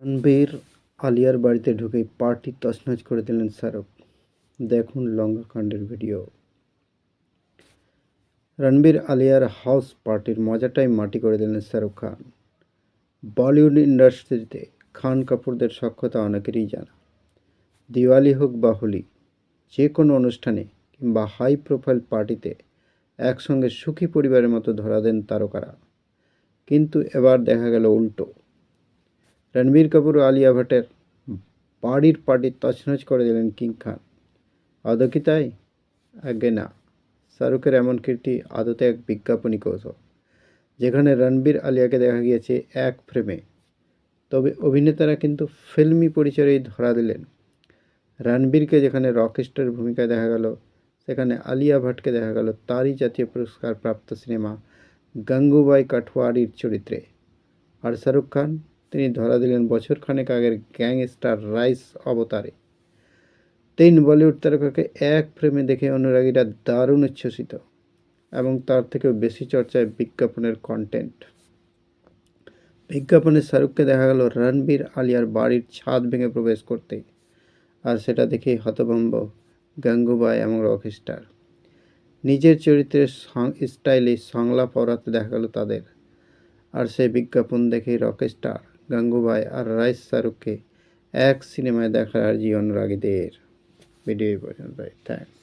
রণবীর আলিয়ার বাড়িতে ঢুকেই পার্টি তছনছ করে দিলেন শাহরুখ। দেখুন লঙ্কাকাণ্ডের ভিডিও। রণবীর আলিয়ার হাউস পার্টির মজাটাই মাটি করে দিলেন শাহরুখ খান। বলিউড ইন্ডাস্ট্রিতে খান কাপুরদের সক্ষতা অনেকেরই জানা। দিওয়ালি হোক বা হোলি, যে কোনো অনুষ্ঠানে কিংবা হাই প্রোফাইল পার্টিতে একসঙ্গে সুখী পরিবারের মতো ধরা দেন তারকারা। কিন্তু এবার দেখা গেল উল্টো। রণবীর কাপুর ও আলিয়া ভাটের বাড়ির পার্টি তছনছ করে দিলেন কিং খান। আদৌ কি তাই আগে না। শাহরুখের এমন কীর্তি আদতে এক বিজ্ঞাপনী কৌশল যেখানে রণবীর আলিয়াকে দেখা গিয়েছে এক ফ্রেমে। তবে অভিনেতারা কিন্তু ফিল্মি পরিচয়েই ধরা দিলেন। রণবীরকে যেখানে রকস্টার ভূমিকায় দেখা গেল, সেখানে আলিয়া ভাটকে দেখা গেল তারই জাতীয় পুরস্কার প্রাপ্ত সিনেমা গাঙ্গুবাই কাঠওয়ারির চরিত্রে। আর শাহরুখ খান তিনি ধরা দিলেন বছরখানেক আগের গ্যাংস্টার রাইস অবতারে। তিন বলিউড তারকাকে এক ফ্রেমে দেখে অনুরাগীরা দারুণ উচ্ছ্বসিত এবং তার থেকেও বেশি চর্চায় বিজ্ঞাপনের কন্টেন্ট বিজ্ঞাপনে শাহরুখকে দেখা গেল রণবীর আলিয়ার বাড়ির ছাদ ভেঙে প্রবেশ করতে আর সেটা দেখেই হতভম্ব গাঙ্গুবাই এবং রকস্টার নিজের চরিত্রের স্টাইলে সংলাপ পড়াতে দেখা গেল তাদের। আর সেই বিজ্ঞাপন দেখেই রকস্টার গাঙ্গুবাই আর রাইস শাহরুখকে এক সিনেমায় দেখার আর্জি অনুরাগীদের ভিডিও পর্যন্ত থ্যাংকস